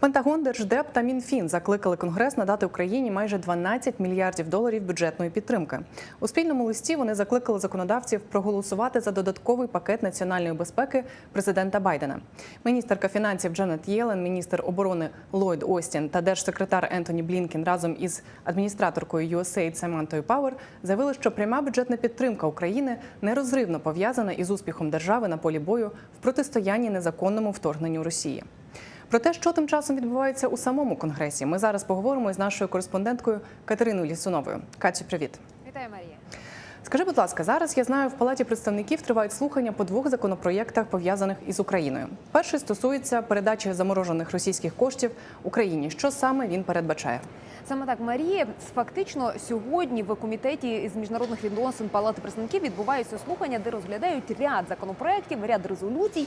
Пентагон, Держдеп та Мінфін закликали Конгрес надати Україні майже 12 мільярдів доларів бюджетної підтримки. У спільному листі вони закликали законодавців проголосувати за додатковий пакет національної безпеки президента Байдена. Міністерка фінансів Джанет Єлен, міністр оборони Ллойд Остін та держсекретар Ентоні Блінкен разом із адміністраторкою USAID Самантою Пауер заявили, що пряма бюджетна підтримка України нерозривно пов'язана із успіхом держави на полі бою в протистоянні незаконному вторгненню Росії. Про те, що тим часом відбувається у самому конгресі, ми зараз поговоримо із нашою кореспонденткою Катериною Лісуновою. Катю, привіт. Вітаю, Марія. Скажи, будь ласка, зараз я знаю, в палаті представників тривають слухання по двох законопроєктах, пов'язаних із Україною. Перший стосується передачі заморожених російських коштів Україні. Що саме він передбачає? Саме так, Марія, фактично сьогодні в комітеті з міжнародних відносин Палати представників відбуваються слухання, де розглядають ряд законопроєктів, ряд резолюцій,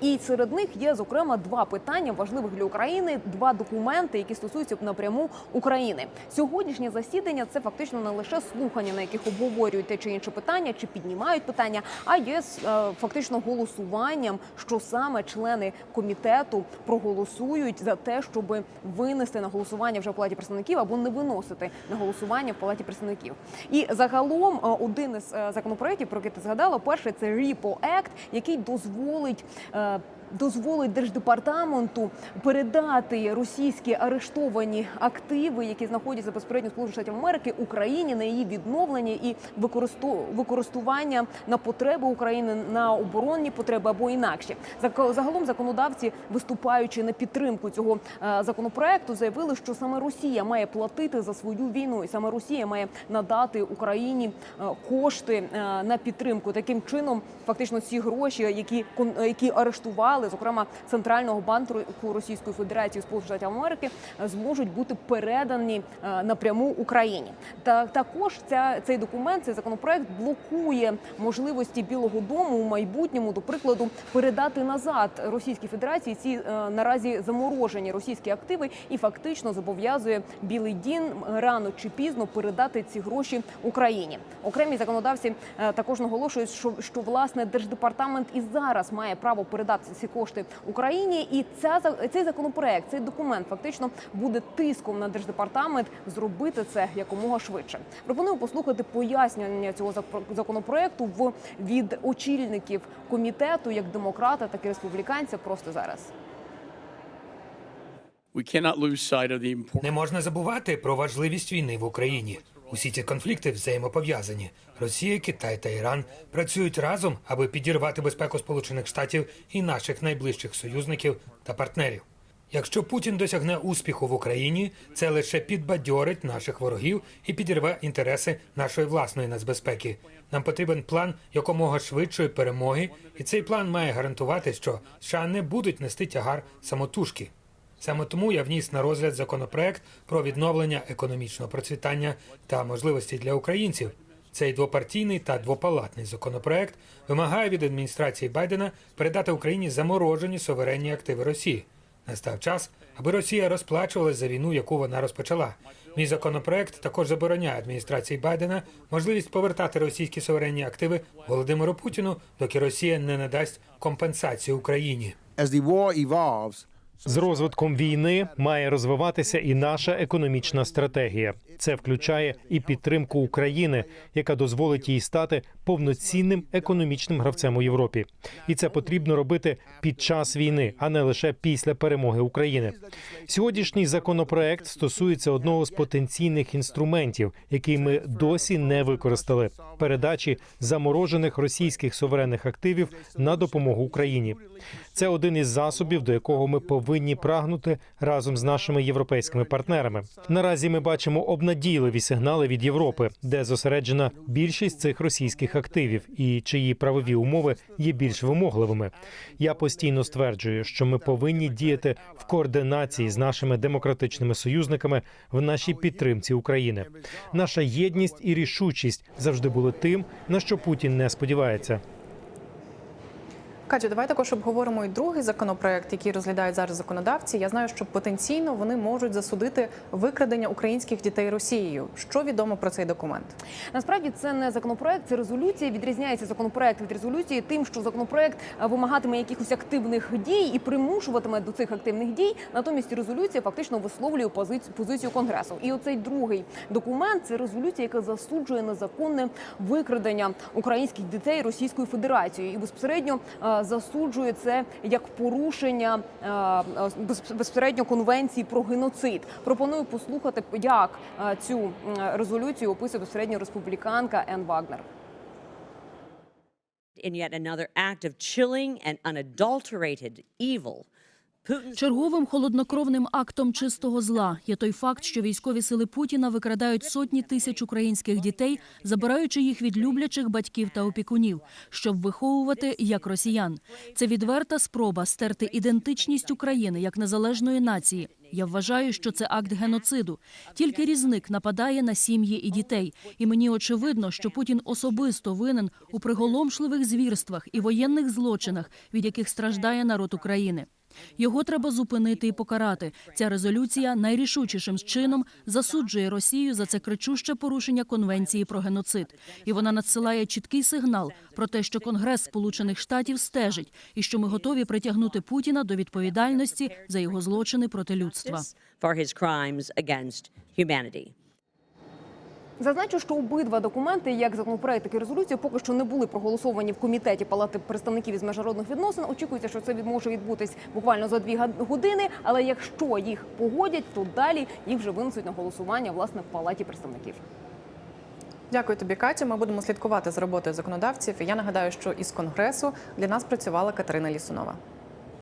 і, серед них є зокрема два питання важливих для України, два документи, які стосуються напряму України. Сьогоднішнє засідання це фактично не лише слухання, на яких обговорюють те чи інше питання, чи піднімають питання, а є е, фактично голосуванням, що саме члени комітету проголосують за те, щоб винести на голосування вже в палаті представників або не виносити на голосування в палаті представників. І загалом е, один із е, законопроєктів, про який ти згадала, перший це Act, який дозволить. Дозволить держдепартаменту передати російські арештовані активи, які знаходяться безпосередньо в Сполучених Штатів Америки, Україні на її відновлення і використання на потреби України на оборонні потреби або інакші. Зако- Загалом законодавці, виступаючи на підтримку цього е, законопроекту, заявили, що саме Росія має платити за свою війну, і саме Росія має надати Україні е, кошти е, на підтримку. Таким чином, фактично, ці гроші, які які арештували, зокрема центрального банку Російської Федерації Сполучених Штатів Америки, е, зможуть бути передані е, напряму Україні. Та також ця цей документ, цей законопроект блокує можливості Білого Дому у майбутньому, до прикладу, передати назад Російській Федерації ці е, наразі заморожені російські активи і фактично зобов'язує Білий Дін рано чи пізно передати ці гроші Україні. Окремі законодавці також наголошують, що, що власне держдепартамент і зараз має право передати ці кошти Україні, і ця за- цей законопроект, цей документ фактично буде тиском на держдепартамент зробити це якомога швидше. Пропоную послухати пояснення цього зак- законопроекту в від очільників комітету, як демократа, так і республіканця. Просто зараз. Не можна забувати про важливість війни в Україні. Усі ці конфлікти взаємопов'язані. Росія, Китай та Іран працюють разом, аби підірвати безпеку Сполучених Штатів і наших найближчих союзників та партнерів. Якщо Путін досягне успіху в Україні, це лише підбадьорить наших ворогів і підірве інтереси нашої власної нацбезпеки. Нам потрібен план якомога швидшої перемоги, і цей план має гарантувати, що США не будуть нести тягар самотужки. Саме тому я вніс на розгляд законопроект про відновлення економічного процвітання та можливості для українців. Цей двопартійний та двопалатний законопроект вимагає від адміністрації Байдена передати Україні заморожені суверенні активи Росії. Настав час, аби Росія розплачувалась за війну, яку вона розпочала. Мій законопроект також забороняє адміністрації Байдена можливість повертати російські суверенні активи Володимиру Путіну, доки Росія не надасть компенсацію Україні. as the war evolves, З розвитком війни має розвиватися і наша економічна стратегія. Це включає і підтримку України, яка дозволить їй стати повноцінним економічним гравцем у Європі. І це потрібно робити під час війни, а не лише після перемоги України. Сьогоднішній законопроект стосується одного з потенційних інструментів, який ми досі не використали передачі заморожених російських суверенних активів на допомогу Україні. Це один із засобів, до якого ми повинні прагнути разом з нашими європейськими партнерами. Наразі ми бачимо обнадійливі сигнали від Європи, де зосереджена більшість цих російських активів, і чиї правові умови є більш вимогливими. Я постійно стверджую, що ми повинні діяти в координації з нашими демократичними союзниками в нашій підтримці України. Наша єдність і рішучість завжди були тим, на що Путін не сподівається. Катю, давай також обговоримо і другий законопроект, який розглядають зараз законодавці. Я знаю, що потенційно вони можуть засудити викрадення українських дітей Росією. Що відомо про цей документ? Насправді це не законопроект, це резолюція. Відрізняється законопроект від резолюції тим, що законопроект е, вимагатиме якихось активних дій і примушуватиме до цих активних дій. Натомість резолюція фактично висловлює позицію, конгресу. І оцей другий документ це резолюція, яка засуджує незаконне викрадення українських дітей Російською Федерацією і безпосередньо е, засуджує це як порушення е, без- безпосередньо конвенції про геноцид. Пропоную послухати, як е, цю резолюцію описує безпосередньо республіканка Ен Вагнер. in yet another act of chilling and unadulterated evil. Черговим холоднокровним актом чистого зла є той факт, що військові сили Путіна викрадають сотні тисяч українських дітей, забираючи їх від люблячих батьків та опікунів, щоб виховувати як росіян. Це відверта спроба стерти ідентичність України як незалежної нації. Я вважаю, що це акт геноциду. Тільки різник нападає на сім'ї і дітей. І мені очевидно, що Путін особисто винен у приголомшливих звірствах і воєнних злочинах, від яких страждає народ України. Його треба зупинити і покарати. Ця резолюція найрішучішим чином засуджує Росію за це кричуще порушення конвенції про геноцид. І вона надсилає чіткий сигнал про те, що Конгрес Сполучених Штатів стежить і що ми готові притягнути Путіна до відповідальності за його злочини проти людства. Зазначу, що обидва документи, як законопроект, так і резолюція, поки що не були проголосовані в комітеті Палати представників із міжнародних відносин. Очікується, що це може відбутись буквально за дві години. Але якщо їх погодять, то далі їх вже винесуть на голосування власне в палаті представників. Дякую тобі, Катю. Ми будемо слідкувати за роботою законодавців. Я нагадаю, що із конгресу для нас працювала Катерина Лісунова.